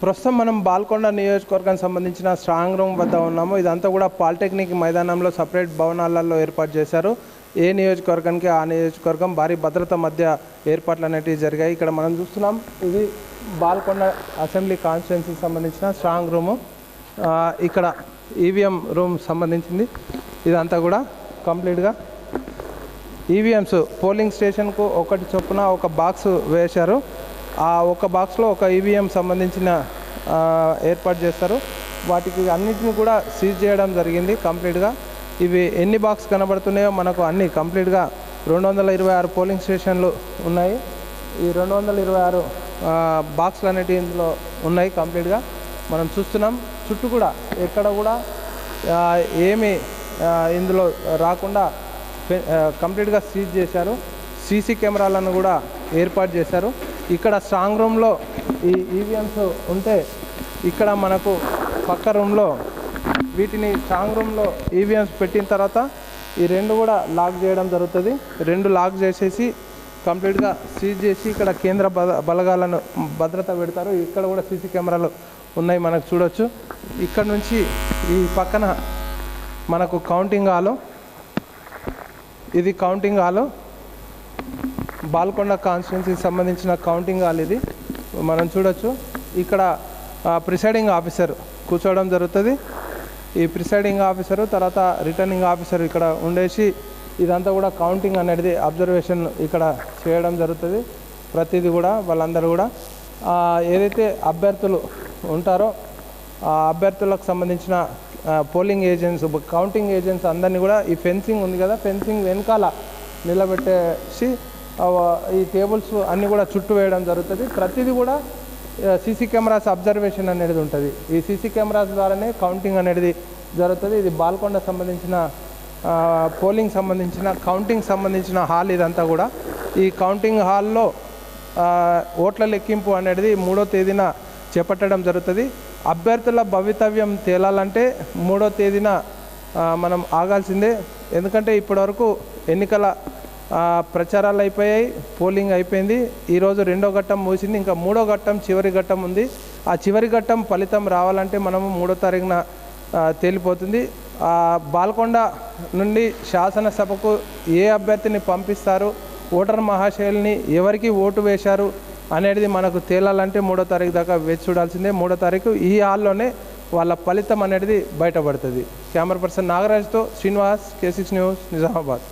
ప్రస్తుతం మనం బాల్కొండ నియోజకవర్గానికి సంబంధించిన స్ట్రాంగ్ రూమ్ వద్ద ఉన్నాము. ఇదంతా కూడా పాలిటెక్నిక్ మైదానంలో సపరేట్ భవనాలలో ఏర్పాటు చేశారు. ఏ నియోజకవర్గానికి ఆ నియోజకవర్గం భారీ భద్రత మధ్య ఏర్పాట్లు అనేటివి జరిగాయి. ఇక్కడ మనం చూస్తున్నాం ఇది బాల్కొండ అసెంబ్లీ కాన్స్టిట్యున్సీకి సంబంధించిన స్ట్రాంగ్ రూము. ఇక్కడ ఈవీఎం రూమ్ సంబంధించింది. ఇదంతా కూడా కంప్లీట్గా ఈవీఎంస్ పోలింగ్ స్టేషన్కు ఒకటి చొప్పున ఒక బాక్స్ వేశారు. ఆ ఒక బాక్స్లో ఒక ఈవీఎం సంబంధించిన ఏర్పాటు చేస్తారు. వాటికి అన్నిటిని కూడా సీజ్ చేయడం జరిగింది కంప్లీట్గా. ఇవి ఎన్ని బాక్స్ కనబడుతున్నాయో మనకు అన్ని కంప్లీట్గా రెండు వందల ఇరవై ఆరు పోలింగ్ స్టేషన్లు ఉన్నాయి. ఈ రెండు వందల ఇరవై ఆరు బాక్స్లు అనేటివి ఇందులో ఉన్నాయి కంప్లీట్గా. మనం చూస్తున్నాం చుట్టూ కూడా ఎక్కడ కూడా ఏమి ఇందులో రాకుండా కంప్లీట్గా సీజ్ చేశారు. సీసీ కెమెరాలను కూడా ఏర్పాటు చేశారు. ఇక్కడ స్ట్రాంగ్ రూమ్లో ఈ ఈవీఎంస్ ఉంటే ఇక్కడ మనకు పక్క రూమ్లో వీటిని స్ట్రాంగ్ రూమ్లో ఈవీఎంస్ పెట్టిన తర్వాత ఈ రెండు కూడా లాక్ చేయడం జరుగుతుంది. రెండు లాక్ చేసేసి కంప్లీట్గా సీజ్ చేసి ఇక్కడ కేంద్ర బల బలగాలను భద్రత పెడతారు. ఇక్కడ కూడా సీసీ కెమెరాలు ఉన్నాయి మనకు చూడొచ్చు. ఇక్కడ నుంచి ఈ పక్కన మనకు కౌంటింగ్ హాలు. ఇది కౌంటింగ్ హాలు. బాల్కొండ కాన్స్టిట్యున్సీకి సంబంధించిన కౌంటింగ్ హాల్ ఇది. మనం చూడొచ్చు. ఇక్కడ ప్రిసైడింగ్ ఆఫీసర్ కూర్చోవడం జరుగుతుంది. ఈ ప్రిసైడింగ్ ఆఫీసరు తర్వాత రిటర్నింగ్ ఆఫీసర్ ఇక్కడ ఉండేసి ఇదంతా కూడా కౌంటింగ్ అనేది అబ్జర్వేషన్ ఇక్కడ చేయడం జరుగుతుంది. ప్రతిదీ కూడా వాళ్ళందరూ కూడా. ఏదైతే అభ్యర్థులు ఉంటారో ఆ అభ్యర్థులకు సంబంధించిన పోలింగ్ ఏజెంట్స్ కౌంటింగ్ ఏజెంట్స్ అందరినీ కూడా ఈ ఫెన్సింగ్ ఉంది కదా ఫెన్సింగ్ వెనకాల నిలబెట్టేసి ఈ టేబుల్స్ అన్నీ కూడా చుట్టూ వేయడం జరుగుతుంది. ప్రతిదీ కూడా సీసీ కెమెరాస్ అబ్జర్వేషన్ అనేది ఉంటుంది. ఈ సీసీ కెమెరాస్ ద్వారానే కౌంటింగ్ అనేది జరుగుతుంది. ఇది బాల్కొండ సంబంధించిన పోలింగ్ సంబంధించిన కౌంటింగ్ సంబంధించిన హాల్ ఇదంతా కూడా. ఈ కౌంటింగ్ హాల్లో ఓట్ల లెక్కింపు అనేది మూడో తేదీన చేపట్టడం జరుగుతుంది. అభ్యర్థుల భవితవ్యం తేలాలంటే మూడో తేదీన మనం ఆగాల్సిందే. ఎందుకంటే ఇప్పటివరకు ఎన్నికల ప్రచారాలు అయిపోయాయి పోలింగ్ అయిపోయింది. ఈరోజు రెండో ఘట్టం ముగిసింది ఇంకా మూడో ఘట్టం చివరి ఘట్టం ఉంది. ఆ చివరి ఘట్టం ఫలితం రావాలంటే మనము మూడో తారీఖున తేలిపోతుంది. బాల్కొండ నుండి శాసనసభకు ఏ అభ్యర్థిని పంపిస్తారు ఓటర్ మహాశైలిని ఎవరికి ఓటు వేశారు అనేది మనకు తేలాలంటే మూడో తారీఖు దాకా వేచి చూడాల్సిందే. మూడో తారీఖు ఈ హాల్లోనే వాళ్ళ ఫలితం అనేది బయటపడుతుంది. కెమెరా పర్సన్ నాగరాజ్తో శ్రీనివాస్ కే న్యూస్ నిజామాబాద్.